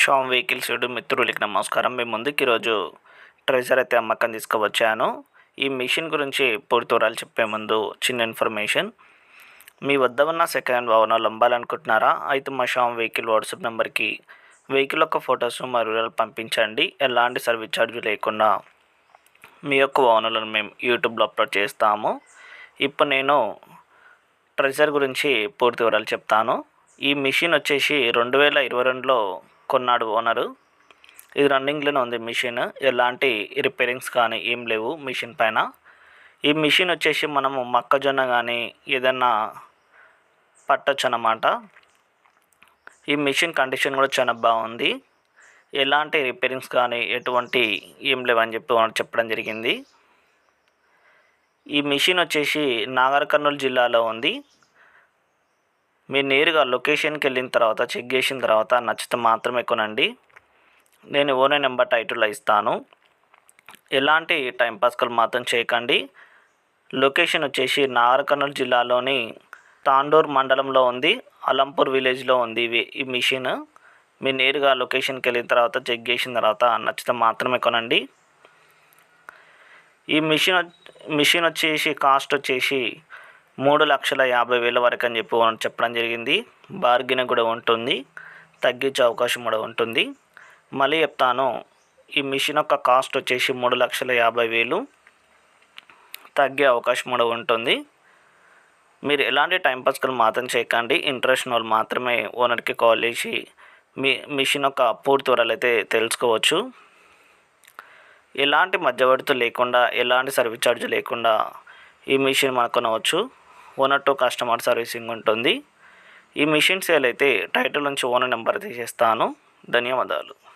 Sam vehicles YouTube మిత్రులకి నమస్కారం. మేము ముందుకు ఈరోజు ట్రెజర్ అయితే అమ్మకం తీసుకువచ్చాను. ఈ మిషన్ గురించి పూర్తివరాలు చెప్పే ముందు చిన్న ఇన్ఫర్మేషన్. మీ వద్ద ఉన్న సెకండ్ హ్యాండ్ వాహనాలు అమ్మాలనుకుంటున్నారా? అయితే మా షామ్ వెహికల్ వాట్సాప్ నెంబర్కి వెహికల్ యొక్క ఫొటోస్ మరియు పంపించండి. ఎలాంటి సర్వీస్ ఛార్జ్ లేకుండా మీ యొక్క వాహనాలను మేము యూట్యూబ్లో అప్లోడ్ చేస్తాము. ఇప్పుడు నేను ట్రెజర్ గురించి పూర్తి వివరాలు చెప్తాను. ఈ మిషన్ వచ్చేసి రెండు వేల ఇరవై రెండులో కొన్నాడు ఓనరు. ఇది రన్నింగ్లోనే ఉంది మిషన్. ఎలాంటి రిపేరింగ్స్ కానీ ఏం లేవు మిషన్ పైన. ఈ మిషన్ వచ్చేసి మనము మొక్కజొన్న కానీ ఏదన్నా పట్టచ్చు అన్నమాట ఈ మిషన్ కండిషన్ కూడా చాలా బాగుంది. ఎలాంటి రిపేరింగ్స్ కానీ ఎటువంటి ఏం లేవని చెప్పి చెప్పడం జరిగింది. ఈ మిషన్ వచ్చేసి నాగర్ కర్నూలు జిల్లాలో ఉంది. మీరు నేరుగా లొకేషన్కి వెళ్ళిన తర్వాత చెక్ చేసిన తర్వాత నచ్చితే మాత్రమే కొనండి. నేను ఓనే నెంబర్ టైటిల్లో ఇస్తాను. ఎలాంటి టైంపాస్కలు మాత్రం చేయకండి. లొకేషన్ వచ్చేసి నాగర్ జిల్లాలోని తాండూర్ మండలంలో ఉంది. అలంపూర్ విలేజ్లో ఉంది ఇవి ఈ మిషన్. మీరు నేరుగా లొకేషన్కి వెళ్ళిన తర్వాత చెక్ చేసిన తర్వాత నచ్చితే మాత్రమే కొనండి. ఈ మిషన్ మిషన్ వచ్చేసి కాస్ట్ వచ్చేసి మూడు లక్షల యాభై వేల వరకు అని చెప్పి చెప్పడం జరిగింది. బార్గెన్ కూడా ఉంటుంది. తగ్గించే అవకాశం కూడా ఉంటుంది. మళ్ళీ చెప్తాను ఈ మిషన్ యొక్క కాస్ట్ వచ్చేసి మూడు లక్షల యాభై వేలు. తగ్గే అవకాశం కూడా ఉంటుంది. మీరు ఎలాంటి టైంపాస్కి మాత్రం చేయకండి. ఇంట్రెస్ట్ వాళ్ళు మాత్రమే ఓనర్కి కాల్ చేసి మీ మిషన్ యొక్క పూర్తి వివరాలు అయితే తెలుసుకోవచ్చు. ఎలాంటి మధ్యవర్తులు లేకుండా ఎలాంటి సర్వీస్ ఛార్జ్ లేకుండా ఈ మిషన్ మనకు కొనవచ్చు. ఓనర్ టు కస్టమర్ సర్వీసింగ్ ఉంటుంది. ఈ మిషన్ సేల్ అయితే టైటిల్ నుంచి ఓనర్ నెంబర్ తీసేస్తాను. ధన్యవాదాలు.